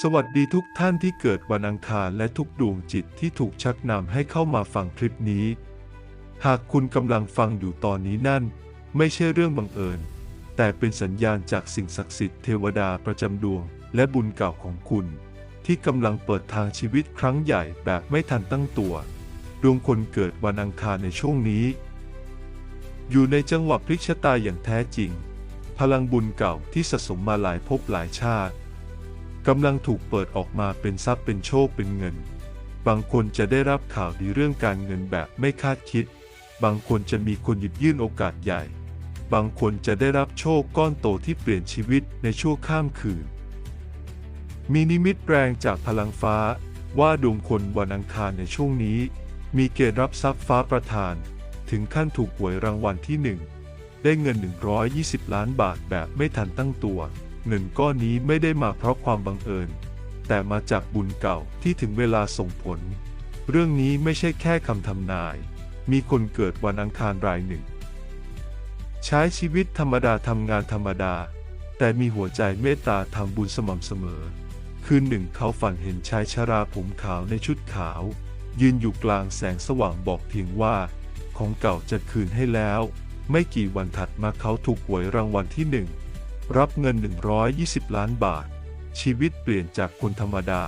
สวัสดีทุกท่านที่เกิดวันอังคารและทุกดวงจิตที่ถูกชักนำให้เข้ามาฟังคลิปนี้ หากคุณกำลังฟังอยู่ตอนนี้นั่น ไม่ใช่เรื่องบังเอิญ แต่เป็นสัญญาณจากสิ่งศักดิ์สิทธิ์เทวดาประจำดวง และบุญเก่าของคุณ ที่กำลังเปิดทางชีวิตครั้งใหญ่แบบไม่ทันตั้งตัว ดวงคนเกิดวันอังคารในช่วงนี้ อยู่ในจังหวะพลิกชะตาอย่างแท้จริง พลังบุญเก่าที่สะสมมาหลายภพหลายชาติ กำลังถูกเปิดออกมาเป็นทรัพย์เป็นโชคเป็นเงิน บางคนจะได้รับข่าวดีเรื่องการเงินแบบไม่คาดคิด บางคนจะมีคนหยิบยื่นโอกาสใหญ่ บางคนจะได้รับโชคก้อนโตที่เปลี่ยนชีวิตในชั่วข้ามคืน มีนิมิตแรงจากพลังฟ้า ว่าดวงคนวันอังคารในช่วงนี้ มีเกณฑ์รับทรัพย์ฟ้าประทาน ถึงขั้นถูกหวยรางวัลที่หนึ่งได้เงิน 120 ล้านบาทแบบไม่ทันตั้งตัว เงินก้อนนี้ไม่ได้มาเพราะความบังเอิญ แต่มาจากบุญเก่าที่ถึงเวลาส่งผล เรื่องนี้ไม่ใช่แค่คำทำนาย มีคนเกิดวันอังคารรายหนึ่ง ใช้ชีวิตธรรมดาทำงานธรรมดา แต่มีหัวใจเมตตาทำบุญสม่ำเสมอ คืนหนึ่งเขาฝันเห็นชายชราผมขาวในชุดขาว ยืนอยู่กลางแสงสว่างบอกเพียงว่า ของเก่าจะคืนให้แล้ว ไม่กี่วันถัดมาเขาถูกหวยรางวัลที่หนึ่ง รับเงิน 120 ล้านบาท ชีวิตเปลี่ยนจากคนธรรมดา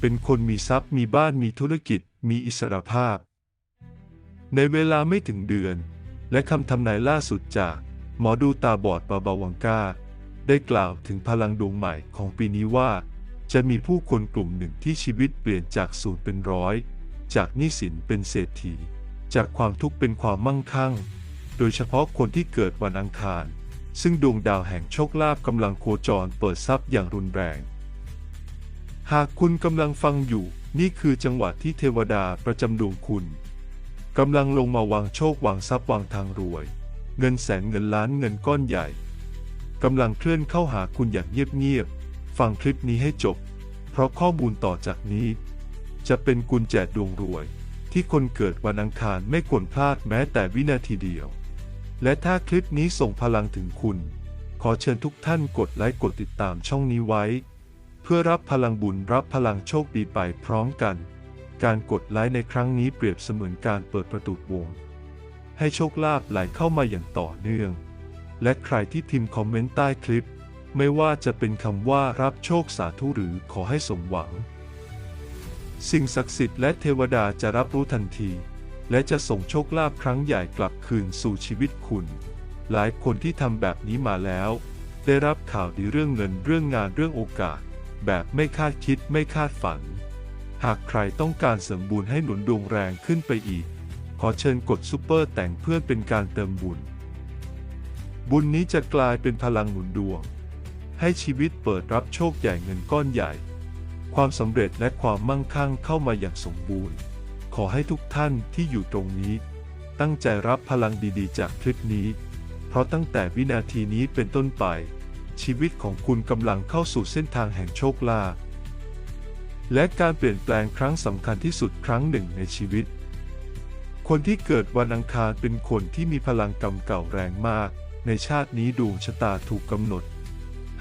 เป็นคนมีทรัพย์มีบ้านมีธุรกิจ มีอิสรภาพ ในเวลาไม่ถึงเดือน และคำทำนายล่าสุดจาก หมอดูตาบอดบาบาวังกาได้กล่าวถึงพลังดวงใหม่ของปีนี้ว่า จะมีผู้คนกลุ่มหนึ่งที่ชีวิตเปลี่ยนจากศูนย์เป็นร้อย จากหนี้สินเป็นเศรษฐี จากความทุกข์เป็นความมั่งคั่ง โดยเฉพาะคนที่เกิดวันอังคาร ซึ่งดวงดาวแห่งโชคลาภกำลังโคจรเปิดทรัพย์อย่างรุนแรง หากคุณกำลังฟังอยู่ นี่คือจังหวะที่เทวดาประจำดวงคุณกำลังลงมาวางโชควางทรัพย์วางทางรวย เงินแสนเงินล้านเงินก้อนใหญ่กำลังเคลื่อนเข้าหาคุณอย่างเงียบๆฟังคลิปนี้ให้จบ เพราะข้อมูลต่อจากนี้ จะเป็นกุญแจดวงรวย ที่คนเกิดวันอังคารไม่ควรพลาดแม้แต่วินาทีเดียว และถ้าคลิปนี้ส่งพลังถึงคุณ ขอเชิญทุกท่านกดไลค์กดติดตามช่องนี้ไว้ เพื่อรับพลังบุญรับพลังโชคดีไปพร้อมกัน การกดไลค์ในครั้งนี้เปรียบเสมือนการเปิดประตูวง ให้โชคลาภไหลเข้ามาอย่างต่อเนื่อง และใครที่พิมพ์คอมเมนต์ใต้คลิป ไม่ว่าจะเป็นคำว่ารับโชคสาธุหรือขอให้สมหวัง สิ่งศักดิ์สิทธิ์และเทวดาจะรับรู้ทันที และจะส่งโชคลาภครั้งใหญ่กลับคืนสู่ชีวิตคุณ หลายคนที่ทำแบบนี้มาแล้ว ได้รับข่าวดีเรื่องเงินเรื่องงานเรื่องโอกาส แบบไม่คาดคิดไม่คาดฝัน หากใครต้องการเสริมบุญให้หนุนดวงแรงขึ้นไปอีก ขอเชิญกดซุปเปอร์แต่งเพื่อเป็นการเติมบุญ บุญนี้จะกลายเป็นพลังหนุนดวง ให้ชีวิตเปิดรับโชคใหญ่เงินก้อนใหญ่ ความสำเร็จและความมั่งคั่งเข้ามาอย่างสมบูรณ์ ขอให้ทุกท่านที่อยู่ตรงนี้ ตั้งใจรับพลังดีๆ จากคลิปนี้ เพราะตั้งแต่วินาทีนี้เป็นต้นไป ชีวิตของคุณกำลังเข้าสู่เส้นทางแห่งโชคลาภและการเปลี่ยนแปลงครั้งสำคัญที่สุดครั้งหนึ่งในชีวิต คนที่เกิดวันอังคารเป็นคนที่มีพลังกรรมเก่าแรงมาก ในชาตินี้ดวงชะตาถูกกำหนด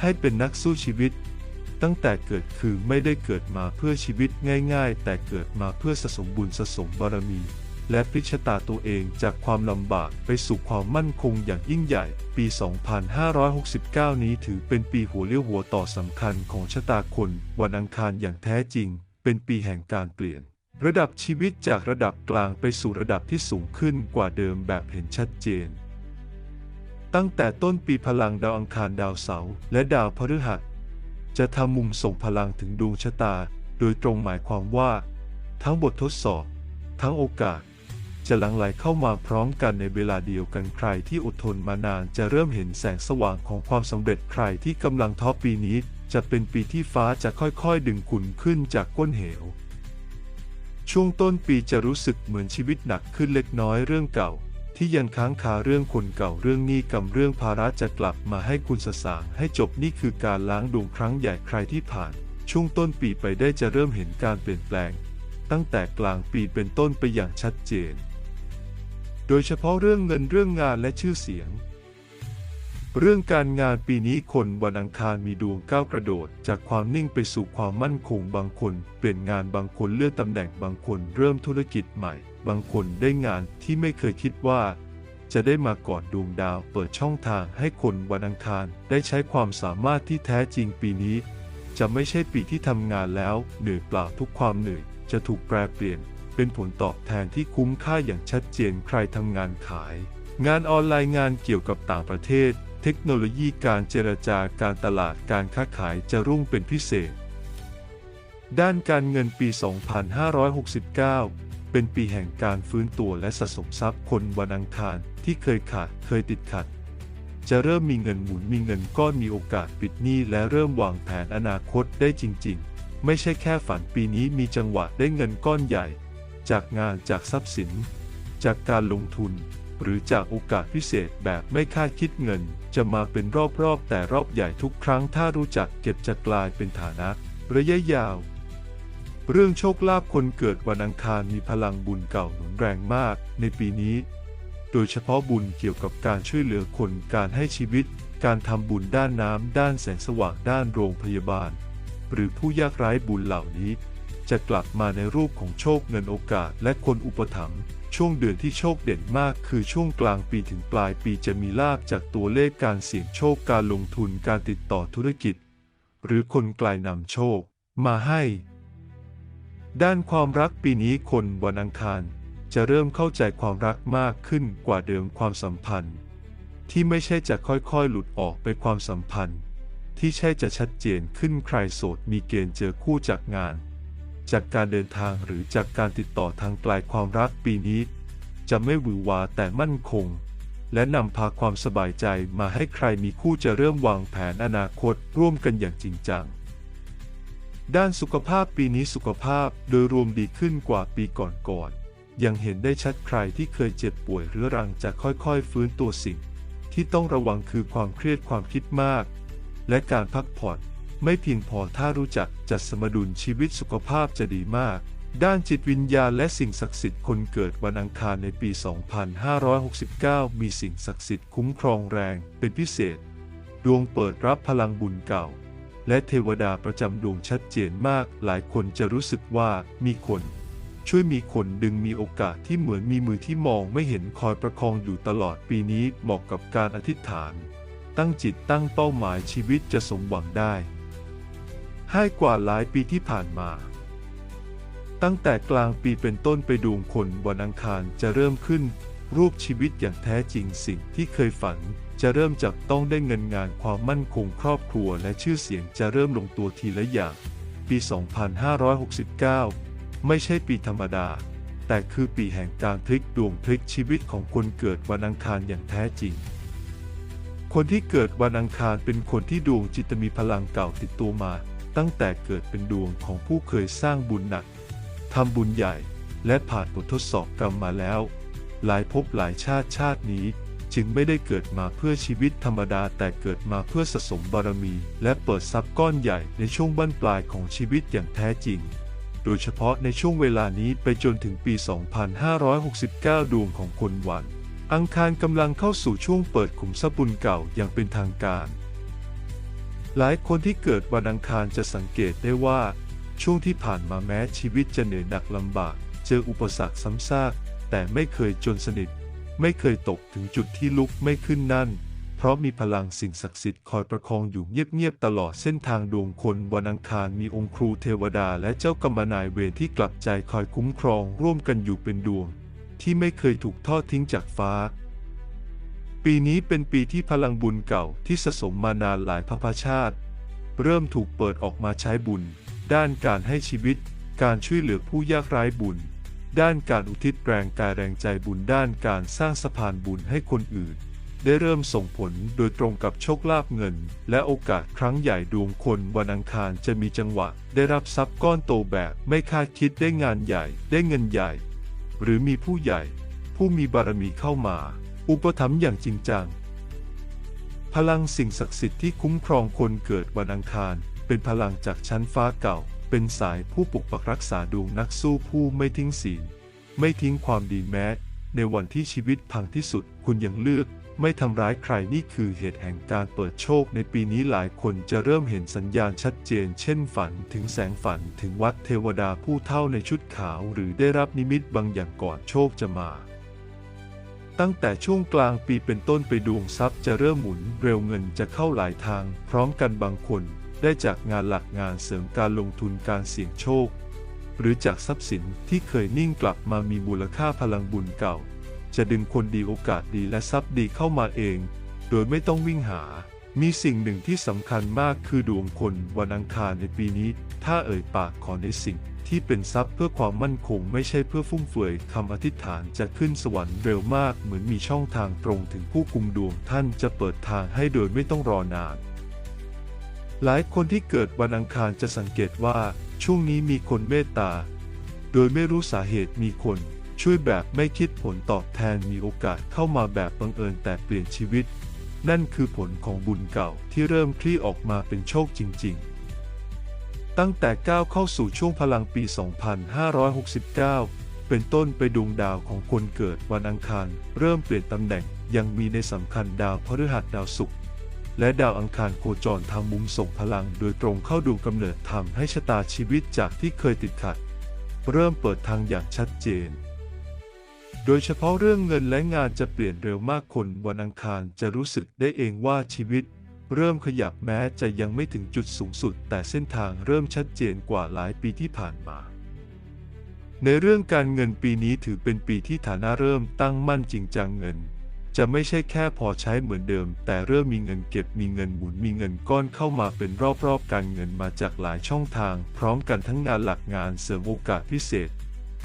ให้เป็นนักสู้ชีวิต ตั้งแต่เกิดคือไม่ได้เกิดมาเพื่อชีวิตง่าย ๆ แต่เกิดมาเพื่อสะสมบุญสะสมบารมี และพลิชตาตัวเองจากความลำบากไปสู่ความมั่นคงอย่างยิ่งใหญ่ ปี 2569 นี้ถือเป็นปีหัวเลี้ยวหัวต่อสำคัญของชะตาคนวันอังคารอย่างแท้จริง เป็นปีแห่งการเปลี่ยน ระดับชีวิตจากระดับกลางไปสู่ระดับที่สูงขึ้นกว่าเดิมแบบเห็นชัดเจนตั้งแต่ต้นปีพลังดาวอังคารดาวเสาร์และดาวพฤหัส จะทำมุมส่งพลังถึงดวงชะตา โดยตรงหมายความว่า ทั้งบททดสอบ ทั้งโอกาส จะหลั่งไหลเข้ามาพร้อมกันในเวลาเดียวกันใครที่อดทนมานานจะเริ่มเห็นแสงสว่างของความสำเร็จใครที่กำลังท้อปีนี้ จะเป็นปีที่ฟ้าจะค่อยๆ ดึงคุณขึ้นจากก้นเหว ช่วงต้นปีจะรู้สึกเหมือนชีวิตหนักขึ้นเล็กน้อยเรื่องเก่า ที่ยังค้างคาเรื่องคนเก่าเรื่องหนี้กรรมเรื่องภาระจะกลับมาให้คุณสสางให้จบนี่คือการล้างดวงครั้งใหญ่ใครที่ผ่าน ช่วงต้นปีไปได้จะเริ่มเห็นการเปลี่ยนแปลง ตั้งแต่กลางปีเป็นต้นไปอย่างชัดเจน โดยเฉพาะเรื่องเงินเรื่องงานและชื่อเสียง เรื่องการงานปีนี้คนวันอังคารมีดวงก้าวกระโดด จากความนิ่งไปสู่ความมั่นคงบางคน เปลี่ยนงานบางคนเลื่อนตำแหน่งบางคนเริ่มธุรกิจใหม่ บางคนได้งานที่ไม่เคยคิดว่า จะได้มาก่อนดวงดาวเปิดช่องทางให้คนวันอังคารได้ใช้ความสามารถที่แท้จริงปีนี้ จะไม่ใช่ปีที่ทำงานแล้วเหนื่อยเปล่าทุกความเหนื่อยจะถูกแปรเปลี่ยน เป็นผลตอบแทนที่คุ้มค่าอย่างชัดเจนใครทำงานขาย งานออนไลน์งานเกี่ยวกับต่างประเทศ เทคโนโลยีการเจรจาการตลาดการค้าขายจะรุ่งเป็นพิเศษด้านการเงินปี 2569 เป็นปีแห่งการฟื้นตัวและสะสมทรัพย์คนวันอังคารที่เคยขาดเคยติดขัด จะเริ่มมีเงินหมุนมีเงินก้อนมีโอกาสปิดหนี้และเริ่มวางแผนอนาคตได้จริง ๆ ไม่ใช่แค่ฝันปีนี้มีจังหวะได้เงินก้อนใหญ่ จากงานจากทรัพย์สิน จากการลงทุน หรือจากโอกาสพิเศษแบบไม่คาดคิดเงิน จะมาเป็นรอบๆแต่รอบใหญ่ทุกครั้งถ้ารู้จักเก็บจะกลายเป็นฐานะ ระยะยาว เรื่องโชคลาภคนเกิดวันอังคารมีพลังบุญเก่าหนุนแรงมากในปีนี้ โดยเฉพาะบุญเกี่ยวกับการช่วยเหลือคนการให้ชีวิต การทำบุญด้านน้ำด้านแสงสว่างด้านโรงพยาบาล หรือผู้ยากไร้บุญเหล่านี้ จะกลับมาในรูปของโชคเงินโอกาสและคนอุปถัมภ์ช่วงเดือนที่โชคเด่นมากคือช่วงกลางปีถึงปลายปีจะมีลาภจากตัวเลขการเสี่ยงโชคการลงทุนการติดต่อธุรกิจ หรือคนไกลนำโชค มาให้ ด้านความรักปีนี้คนวันอังคาร จะเริ่มเข้าใจความรักมากขึ้นกว่าเดิมความสัมพันธ์ ที่ไม่ใช่จะค่อยๆหลุดออกไปความสัมพันธ์ ที่ใช่จะชัดเจนขึ้นใครโสดมีเกณฑ์เจอคู่จากงาน จากการเดินทางหรือจากการติดต่อทางไกลความรักปีนี้ จะไม่หวือหวาแต่มั่นคง และนำพาความสบายใจมาให้ใครมีคู่จะเริ่มวางแผนอนาคตร่วมกันอย่างจริงจัง ด้านสุขภาพปีนี้สุขภาพโดยรวมดีขึ้นกว่าปีก่อนๆยังเห็นได้ชัดใครที่เคยเจ็บป่วยเรื้อรังจะค่อยๆ ฟื้นตัวสิ่ง ที่ต้องระวังคือความเครียดความคิดมาก และการพักผ่อนไม่เพียงพอถ้ารู้จักจัดสมดุลชีวิตสุขภาพจะดีมาก ด้านจิตวิญญาณและสิ่งศักดิ์สิทธิ์คนเกิดวันอังคารในปี 2569 มีสิ่งศักดิ์สิทธิ์คุ้มครองแรงเป็นพิเศษ ดวงเปิดรับพลังบุญเก่า และเทวดาประจำดวงชัดเจนมาก หลายคนจะรู้สึกว่ามีคน ช่วยมีคนดึงมีโอกาสที่เหมือนมีมือที่มองไม่เห็นคอยประคองอยู่ตลอดปีนี้เหมาะกับการอธิษฐาน ตั้งจิตตั้งเป้าหมายชีวิตจะสมหวังได้ ให้กว่าหลายปีที่ผ่านมาตั้งแต่กลางปีเป็นต้นไปดวงคนวันอังคารจะเริ่มขึ้น รูปชีวิตอย่างแท้จริงสิ่งที่เคยฝัน จะเริ่มจากต้องได้เงินงานความมั่นคงครอบครัวและชื่อเสียงจะเริ่มลงตัวทีละอย่าง ปี 2569 ไม่ใช่ปีธรรมดา แต่คือปีแห่งการพลิกดวงพลิกชีวิตของคนเกิดวันอังคารอย่างแท้จริง คนที่เกิดวันอังคารเป็นคนที่ดวงจิตมีพลังเก่าติดตัวมา ตั้งแต่เกิดเป็นดวงของผู้เคยสร้างบุญหนักทำบุญใหญ่และผ่านบททดสอบกรรมมาแล้ว หลายภพหลายชาติชาตินี้ จึงไม่ได้เกิดมาเพื่อชีวิตธรรมดาแต่เกิดมาเพื่อสะสมบารมี และเปิดทรัพย์ก้อนใหญ่ในช่วงบั้นปลายของชีวิตอย่างแท้จริง โดยเฉพาะในช่วงเวลานี้ไปจนถึงปี 2569 ดวงของคนวัน อังคารกำลังเข้าสู่ช่วงเปิดขุมทรัพย์บุญเก่าอย่างเป็นทางการ หลายคนที่เกิดวันอังคารจะสังเกตได้ว่า ช่วงที่ผ่านมาแม้ชีวิตจะเหนื่อยหนักลำบาก เจออุปสรรคซ้ำซากแต่ไม่เคยจนสนิท ไม่เคยตกถึงจุดที่ลุกไม่ขึ้นนั่น เพราะมีพลังสิ่งศักดิ์สิทธิ์คอยประคองอยู่เงียบๆตลอดเส้นทางดวงคนวันอังคารมีองค์ครูเทวดาและเจ้ากรรมนายเวรที่กลับใจคอยคุ้มครองร่วมกันอยู่เป็นดวง ที่ไม่เคยถูกทอดทิ้งจากฟ้า ปีนี้เป็นปีที่พลังบุญเก่าที่สะสมมานานหลายพชาติ เริ่มถูกเปิดออกมาใช้บุญ ด้านการให้ชีวิต การช่วยเหลือผู้ยากไร้บุญ ด้านการอุทิศแรงกายแรงใจบุญด้านการสร้างสะพานบุญให้คนอื่น ได้เริ่มส่งผลโดยตรงกับโชคลาภเงิน และโอกาสครั้งใหญ่ดวงคนวันอังคารจะมีจังหวะ ได้รับทรัพย์ก้อนโตแบบไม่คาดคิดได้งานใหญ่ ได้เงินใหญ่ หรือมีผู้ใหญ่ ผู้มีบารมีเข้ามา อุปถัมภ์อย่างจริงจังพลังสิ่งศักดิ์สิทธิ์ที่คุ้มครองคนเกิดวันอังคาร เป็นพลังจากชั้นฟ้าเก่า เป็นสายผู้ปกปักรักษาดวงนักสู้ผู้ไม่ทิ้งศีล ไม่ทิ้งความดีแม้ ในวันที่ชีวิตพังที่สุดคุณยังเลือกไม่ทำร้ายใครนี่คือเหตุแห่งการเปิดโชคในปีนี้หลายคนจะเริ่มเห็นสัญญาณชัดเจน เช่นฝันถึงแสงฝันถึงวัดเทวดาผู้เท่าในชุดขาว หรือได้รับนิมิตบางอย่างก่อนโชคจะมา ตั้งแต่ช่วงกลางปีเป็นต้นไปดวงทรัพย์จะเริ่มหมุนเร็วเงินจะเข้าหลายทาง พร้อมกันบางคน ได้จากงานหลักงานเสริมการลงทุนการเสี่ยงโชค หรือจากทรัพย์สินที่เคยนิ่งกลับมามีมูลค่าพลังบุญเก่า จะดึงคนดีโอกาสดีและทรัพย์ดีเข้ามาเอง โดยไม่ต้องวิ่งหา มีสิ่งหนึ่งที่สำคัญมากคือดวงคนวันอังคารในปีนี้ ถ้าเอ่ยปากขอในสิ่งที่เป็นทรัพย์เพื่อความมั่นคงไม่ใช่เพื่อฟุ่มเฟือยคำอธิษฐานจะขึ้นสวรรค์เร็วมากเหมือนมีช่องทางตรงถึงผู้คุมดวงท่านจะเปิดทางให้โดยไม่ต้องรอนาน หลายคนที่เกิดวันอังคารจะสังเกตว่าช่วงนี้มีคนเมตตา โดยไม่รู้สาเหตุมีคน ช่วยแบบไม่คิดผลตอบแทนมีโอกาสเข้ามาแบบบังเอิญแต่เปลี่ยนชีวิต นั่นคือผลของบุญเก่าที่เริ่มคลี่ออกมาเป็นโชคจริง ๆ ตั้งแต่ก้าวเข้าสู่ช่วงพลังปี 2569 เป็นต้นไปดวงดาวของคนเกิดวันอังคาร เริ่มเปลี่ยนตำแหน่งยังมีในสำคัญดาวพฤหัสดาวศุกร์ และดาวอังคารโคจรทำมุมส่งพลังโดยตรงเข้าดวงกำเนิดทำให้ชะตาชีวิตจากที่เคยติดขัด เริ่มเปิดทางอย่างชัดเจน โดยเฉพาะเรื่องเงินและงานจะเปลี่ยนเร็วมากคนวันอังคารจะรู้สึกได้เองว่าชีวิต เริ่มขยับแม้จะยังไม่ถึงจุดสูงสุด แต่เส้นทางเริ่มชัดเจนกว่าหลายปีที่ผ่านมา ในเรื่องการเงินปีนี้ถือเป็นปีที่ฐานะเริ่มตั้งมั่นจริงจังเงิน จะไม่ใช่แค่พอใช้เหมือนเดิม แต่เริ่มมีเงินเก็บมีเงินหมุนมีเงินก้อนเข้ามาเป็นรอบๆ การเงินมาจากหลายช่องทาง พร้อมกันทั้งงานหลักงานเสริมโอกาสพิเศษ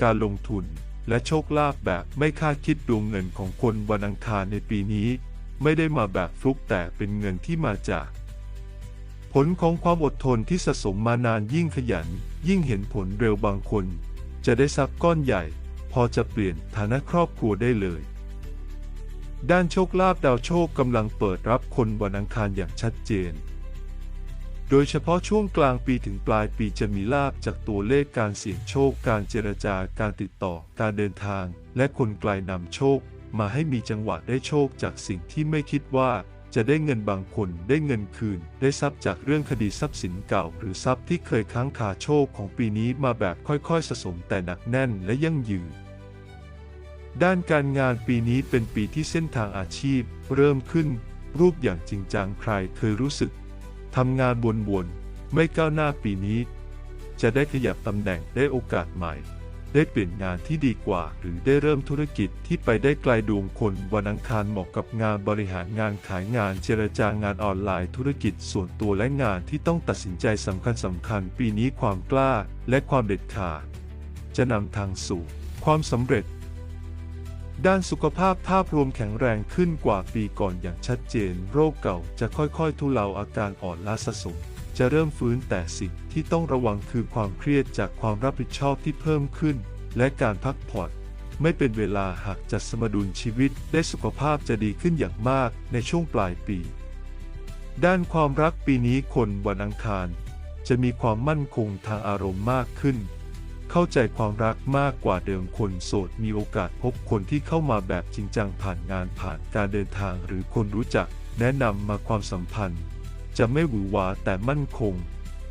การลงทุน และโชคลาภแบบไม่คาดคิดดวงเงินของคนวันอังคารในปีนี้ ไม่ได้มาแบบฟลุกแต่เป็นเงินที่มาจาก ผลของความอดทนที่สะสมมานานยิ่งขยัน ยิ่งเห็นผลเร็วบางคน จะได้ทรัพย์ก้อนใหญ่ พอจะเปลี่ยนฐานะครอบครัวได้เลย ด้านโชคลาภดาวโชคกำลังเปิดรับคนวันอังคารอย่างชัดเจน โดยเฉพาะช่วงกลางปีถึงปลายปีจะมีลาบจากตัวเลขการเสี่ยงโชค การเจรจาการติดต่อ การเดินทาง และคนไกลนำโชค มาให้มีจังหวะได้โชคจากสิ่งที่ไม่คิดว่า จะได้เงินบางคนได้เงินคืน ได้ทรัพย์จากเรื่องคดีทรัพย์สินเก่า หรือทรัพย์ที่เคยค้างคาโชคของปีนี้มาแบบค่อยๆสะสมแต่หนักแน่นและยั่งยืน ด้านการงานปีนี้เป็นปีที่เส้นทางอาชีพ เริ่มขึ้น รูปอย่างจริงจังใครเคยรู้สึกทำงานวนๆไม่ก้าวหน้าปีนี้ จะได้ขยับตำแหน่งได้โอกาสใหม่ ได้เปลี่ยนงานที่ดีกว่า หรือได้เริ่มธุรกิจที่ไปได้ไกลดวงคนวันอังคารเหมาะกับงานบริหารงานขายงานเจรจางานออนไลน์ธุรกิจส่วนตัวและงานที่ต้องตัดสินใจสำคัญสำคัญปีนี้ความกล้าและความเด็ดขาดจะนำทางสู่ ความสำเร็จ ด้านสุขภาพภาพรวมแข็งแรงขึ้นกว่าปีก่อนอย่างชัดเจน โรคเก่าจะค่อยๆ ทุเลาอาการอ่อนล้าสะสม จะเริ่มฟื้นแต่สิ่งที่ต้องระวังคือความเครียดจากความรับผิดชอบที่เพิ่มขึ้น และการพักผ่อนไม่เป็นเวลาหากจัดสมดุลชีวิตได้สุขภาพจะดีขึ้นอย่างมากในช่วงปลายปี ด้านความรักปีนี้คนวันอังคาร จะมีความมั่นคงทางอารมณ์มากขึ้น เข้าใจความรักมากกว่าเดิมคนโสดมีโอกาสพบคนที่เข้ามาแบบจริงจังผ่านงานผ่านการเดินทางหรือคนรู้จัก แนะนำมาความสัมพันธ์ จะไม่หวือหวาแต่มั่นคง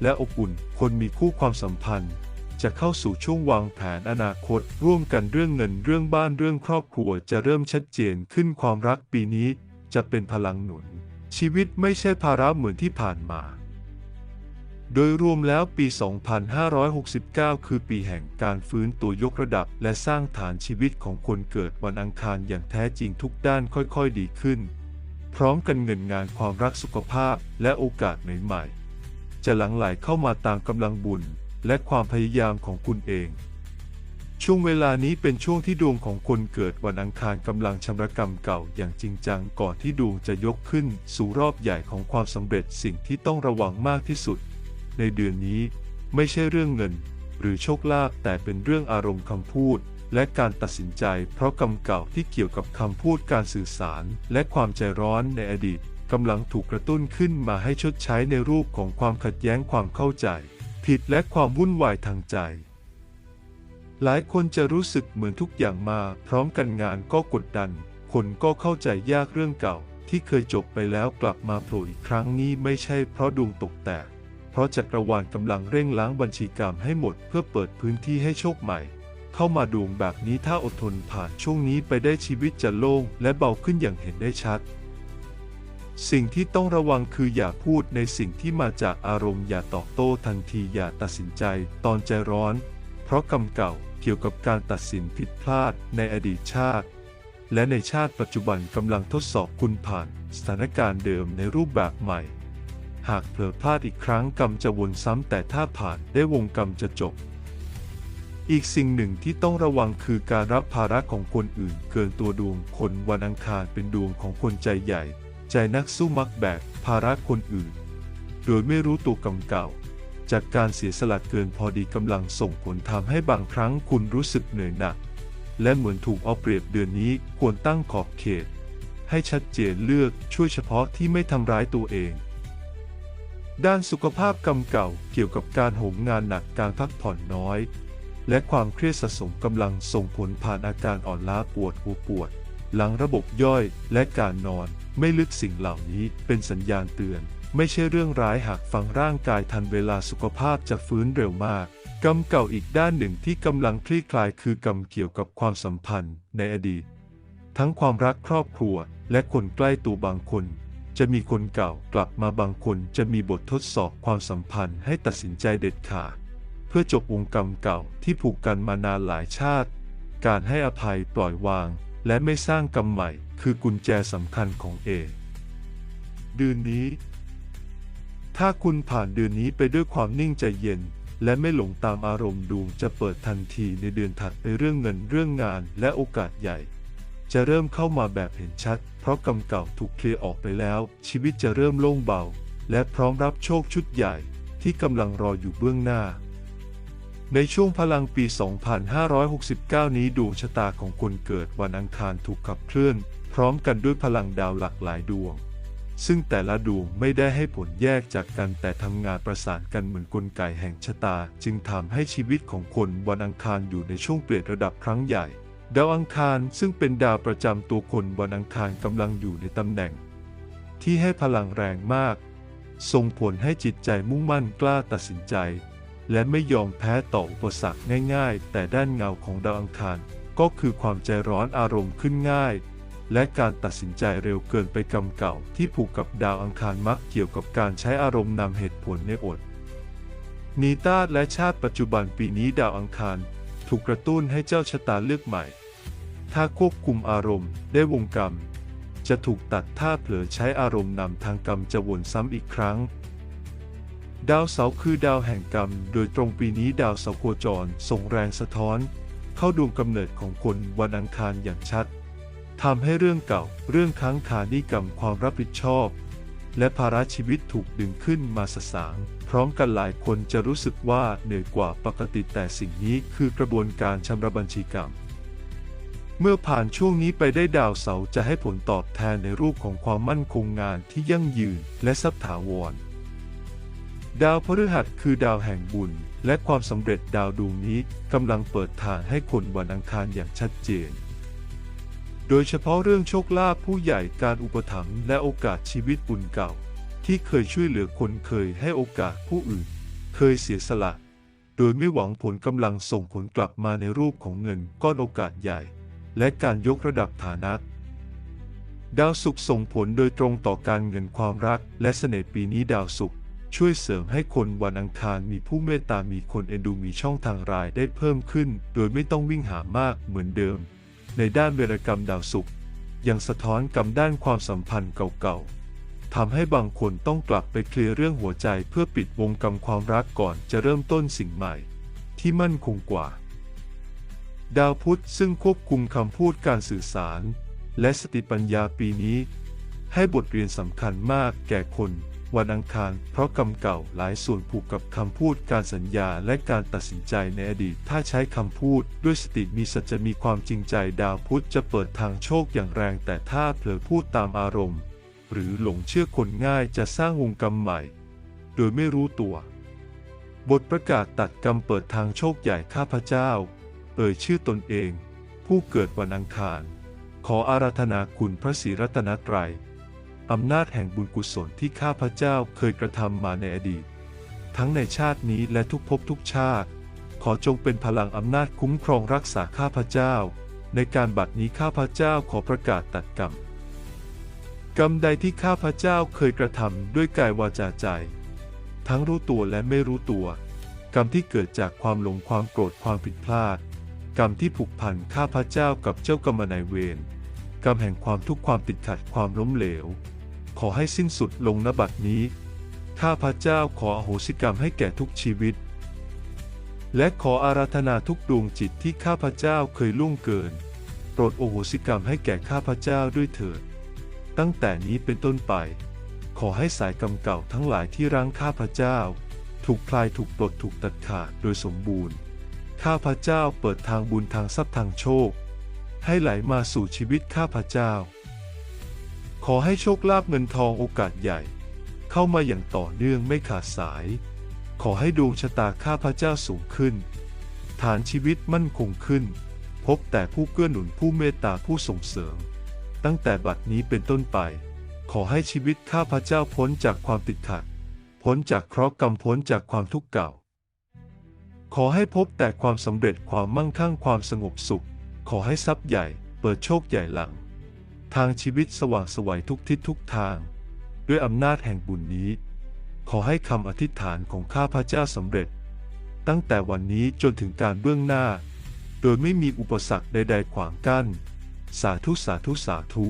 และอบอุ่นคนมีคู่ความสัมพันธ์ จะเข้าสู่ช่วงวางแผนอนาคต ร่วมกันเรื่องเงินเรื่องบ้านเรื่องครอบครัวจะเริ่มชัดเจนขึ้นความรักปีนี้ จะเป็นพลังหนุน ชีวิตไม่ใช่ภาระเหมือนที่ผ่านมา โดยรวมแล้วปี 2569 คือปีแห่งการฟื้นตัวยกระดับ และสร้างฐานชีวิตของคนเกิดวันอังคารอย่างแท้จริงทุกด้านค่อยๆดีขึ้น พร้อมกันเงินงานความรักสุขภาพและโอกาสใหม่ๆ จะหลั่งไหลเข้ามาตามกำลังบุญ และความพยายามของคุณเอง ช่วงเวลานี้เป็นช่วงที่ดวงของคนเกิดวันอังคารกำลังชำระกรรมเก่าอย่างจริงจังก่อนที่ดวงจะยกขึ้นสู่รอบใหญ่ของความสำเร็จสิ่งที่ต้องระวังมากที่สุด ในเดือนนี้ ไม่ใช่เรื่องเงิน หรือโชคลาภแต่เป็นเรื่องอารมณ์คำพูด และการตัดสินใจ เพราะกรรมเก่าที่เกี่ยวกับคำพูดการสื่อสาร และความใจร้อนในอดีตกำลังถูกกระตุ้นขึ้นมาให้ชดใช้ในรูปของความขัดแย้งความเข้าใจ ผิดและความวุ่นวายทางใจ หลายคนจะรู้สึกเหมือนทุกอย่างมา พร้อมกันงานก็กดดัน คนก็เข้าใจยากเรื่องเก่าที่เคยจบไปแล้วกลับมาโผล่อีกครั้งนี้ไม่ใช่เพราะดวงตกแตก ราะจักรวาลกำลังเร่งล้างบัญชีกรรมให้หมดเพื่อเปิดพื้นที่ให้โชคใหม่ เข้ามาดวงแบบนี้ถ้าอดทนผ่านช่วงนี้ไปได้ชีวิตจะโล่งและเบาขึ้นอย่างเห็นได้ชัด สิ่งที่ต้องระวังคืออย่าพูดในสิ่งที่มาจากอารมณ์อย่าตอบโต้ทันทีอย่าตัดสินใจตอนใจร้อน เพราะกรรมเก่าเกี่ยวกับการตัดสินผิดพลาดในอดีตชาติ และในชาติปัจจุบันกำลังทดสอบคุณผ่านสถานการณ์เดิมในรูปแบบใหม่ หากเผลอพลาดอีกครั้งกรรมจะวนซ้ำแต่ถ้าผ่านได้วงกรรมจะจบ อีกสิ่งหนึ่งที่ต้องระวังคือการรับภาระของคนอื่น เกินตัวดวงคนวันอังคารเป็นดวงของคนใจใหญ่ ใจนักสู้มักแบกภาระคนอื่น โดยไม่รู้ตัวกรรมเก่าจากการเสียสละเกินพอดีกำลังส่งผลทำให้บางครั้งคุณรู้สึกเหนื่อยหนัก และเหมือนถูกเอาเปรียบเดือนนี้ควรตั้งขอบเขต ให้ชัดเจนเลือกช่วยเฉพาะที่ไม่ทำร้ายตัวเอง ด้านสุขภาพกรรมเก่าเกี่ยวกับการโหมงานหนักการพักผ่อนน้อย และความเครียดสะสมกำลังส่งผลผ่านอาการอ่อนล้าปวดหัวปวด หลังระบบย่อยและการนอนไม่ลึกสิ่งเหล่านี้เป็นสัญญาณเตือน ไม่ใช่เรื่องร้ายหากฟังร่างกายทันเวลาสุขภาพจะฟื้นเร็วมากกรรมเก่าอีกด้านหนึ่งที่กำลังคลี่คลายคือกรรมเกี่ยวกับความสัมพันธ์ในอดีต ทั้งความรักครอบครัวและคนใกล้ตัวบางคน จะมีคนเก่ากลับมาบางคนจะมีบททดสอบความสัมพันธ์ให้ตัดสินใจเด็ดขาด เพื่อจบวงกรรมเก่าที่ผูกกันมานานหลายชาติ การให้อภัยปล่อยวาง และไม่สร้างกรรมใหม่ คือกุญแจสำคัญของเอเดือนนี้ ถ้าคุณผ่านเดือนนี้ไปด้วยความนิ่งใจเย็น และไม่หลงตามอารมณ์ดวงจะเปิดทันทีในเดือนถัดไปเรื่องเงินเรื่องงานและโอกาสใหญ่ จะเริ่มเข้ามาแบบเห็นชัด ราะกรรมเก่าถูกเคลียร์ออกไปแล้ว ชีวิตจะเริ่มโล่งเบา และพร้อมรับโชคชุดใหญ่ที่กำลังรออยู่เบื้องหน้า ในช่วงพลังปี 2569 นี้ดวงชะตาของคนเกิดวันอังคารถูกขับเคลื่อน พร้อมกันด้วยพลังดาวหลากหลายดวง ซึ่งแต่ละดวงไม่ได้ให้ผลแยกจากกันแต่ทำงานประสานกันเหมือนกลไกแห่งชะตา จึงทำให้ชีวิตของคนวันอังคารอยู่ในช่วงเปลี่ยนระดับครั้งใหญ่ ดาวอังคารซึ่งเป็นดาวประจำตัวคนวันอังคารกำลังอยู่ในตำแหน่ง ที่ให้พลังแรงมาก ส่งผลให้จิตใจมุ่งมั่นกล้าตัดสินใจ และไม่ยอมแพ้ต่ออุปสรรคง่ายๆ แต่ด้านเงาของดาวอังคารก็คือความใจร้อนอารมณ์ขึ้นง่าย และการตัดสินใจเร็วเกินไปกรรมเก่าที่ผูกกับดาวอังคารมักเกี่ยวกับการใช้อารมณ์นำเหตุผลในอดนีตาและชาติปัจจุบันปีนี้ดาวอังคาร ถูกกระตุ้นให้เจ้าชะตาเลือกใหม่ ถ้าควบคุมอารมณ์ได้วงกรรม จะถูกตัดถ้าเผลอใช้อารมณ์นำทางกรรมจะวนซ้ำอีกครั้ง ดาวเสาร์คือดาวแห่งกรรม โดยตรงปีนี้ดาวเสาร์โคจรส่งแรงสะท้อน เข้าดวงกำเนิดของคนวันอังคารอย่างชัดทำให้เรื่องเก่า เรื่องค้างคานิกรรมความรับผิดชอบ และภาระชีวิตถูกดึงขึ้นมาสสาง พร้อมกันหลายคนจะรู้สึกว่าเหนื่อยกว่าปกติแต่สิ่งนี้คือกระบวนการชำระบัญชีกรรม เมื่อผ่านช่วงนี้ไปได้ดาวเสาร์จะให้ผลตอบแทนในรูปของความมั่นคงงานที่ยั่งยืนและทรัพย์ถาวร ดาวพฤหัสคือดาวแห่งบุญ และความสำเร็จดาวดวงนี้กำลังเปิดทางให้คนวันอังคารอย่างชัดเจน โดยเฉพาะเรื่องโชคลาภผู้ใหญ่การอุปถัมภ์และโอกาสชีวิตบุญเก่า ที่เคยช่วยเหลือคนเคยให้โอกาสผู้อื่น เคยเสียสละ โดยไม่หวังผลกำลังส่งผลกลับมาในรูปของเงินก้อนโอกาสใหญ่ และการยกระดับฐานะดาวศุกร์ส่งผลโดยตรงต่อการเงินความรัก และเสน่ห์ปีนี้ดาวศุกร์ช่วยเสริมให้คนวันอังคารมีผู้เมตตามีคนเอ็นดูมีช่องทางรายได้เพิ่มขึ้น โดยไม่ต้องวิ่งหามากเหมือนเดิม ในด้านเวรกรรมดาวศุกร์ยังสะท้อนกรรมด้านความสัมพันธ์เก่าๆทำให้บางคนต้องกลับไปเคลียร์เรื่องหัวใจเพื่อปิดวงกรรมความรักก่อนจะเริ่มต้นสิ่งใหม่ ที่มั่นคงกว่า ดาวพุธซึ่งควบคุมคำพูดการสื่อสาร และสติปัญญาปีนี้ ให้บทเรียนสำคัญมากแก่คน วันอังคาร เพราะกรรมเก่าหลายส่วนผูกกับคำพูดการสัญญาและการตัดสินใจในอดีต ถ้าใช้คำพูดด้วยสติมีสัจจะมีความจริงใจดาวพุธจะเปิดทางโชคอย่างแรง แต่ถ้าเผลอพูดตามอารมณ์ หรือหลงเชื่อคนง่ายจะสร้างวงกรรมใหม่ โดยไม่รู้ตัว บทประกาศตัดกรรมเปิดทางโชคใหญ่ข้าพเจ้า เอ่ยชื่อตนเอง ผู้เกิดวันอังคาร ขออาราธนาคุณพระศรีรัตนตรัย อำนาจแห่งบุญกุศลที่ข้าพเจ้าเคยกระทำมาในอดีต ทั้งในชาตินี้และทุกภพทุกชาติ ขอจงเป็นพลังอำนาจคุ้มครองรักษาข้าพเจ้า ในการบัดนี้ข้าพเจ้าขอประกาศตัดกรรม กรรมใดที่ข้าพเจ้าเคยกระทำด้วยกายวาจาใจ ทั้งรู้ตัวและไม่รู้ตัว กรรมที่เกิดจากความหลงความโกรธความผิดพลาด กรรมที่ผูกพันข้าพเจ้ากับเจ้ากรรมนายเวรกรรมแห่งความทุกข์ความติดขัดความล้มเหลว ขอให้สิ้นสุดลงณบัดนี้ ข้าพเจ้าขออโหสิกรรมให้แก่ทุกชีวิต และขออาราธนาทุกดวงจิตที่ข้าพเจ้าเคยล่วงเกิน โปรดโอโหสิกรรมให้แก่ข้าพเจ้าด้วยเถิด ตั้งแต่นี้เป็นต้นไป ขอให้สายกรรมเก่าทั้งหลายที่รั้งข้าพเจ้า ถูกคลายถูกปลดถูกตัดขาดโดยสมบูรณ์ ข้าพเจ้าเปิดทางบุญทางทรัพย์ทางโชค ให้ไหลมาสู่ชีวิตข้าพเจ้า อให้โชคลาภเงินทองโอกาสใหญ่ เข้ามาอย่างต่อเนื่องไม่ขาดสาย ขอให้ดวงชะตาข้าพเจ้าสูงขึ้น ฐานชีวิตมั่นคงขึ้น พบแต่ผู้เกื้อหนุนผู้เมตตาผู้ส่งเสริม ตั้งแต่บัดนี้เป็นต้นไป ขอให้ชีวิตข้าพเจ้าพ้นจากความติดขัด พ้นจากเคราะห์กรรมพ้นจากความทุกข์เก่า ขอให้พบแต่ความสำเร็จความมั่งคั่งความสงบสุข ขอให้ทรัพย์ใหญ่ เปิดโชคใหญ่หลัง ทางชีวิตสว่างสวัยทุกทิศทุกทาง ด้วยอำนาจแห่งบุญนี้ ขอให้คำอธิษฐานของข้าพเจ้าสำเร็จ ตั้งแต่วันนี้จนถึงการเบื้องหน้า โดยไม่มีอุปสรรคใด ๆ ขวางกั้น สาธุสาธุสาธุ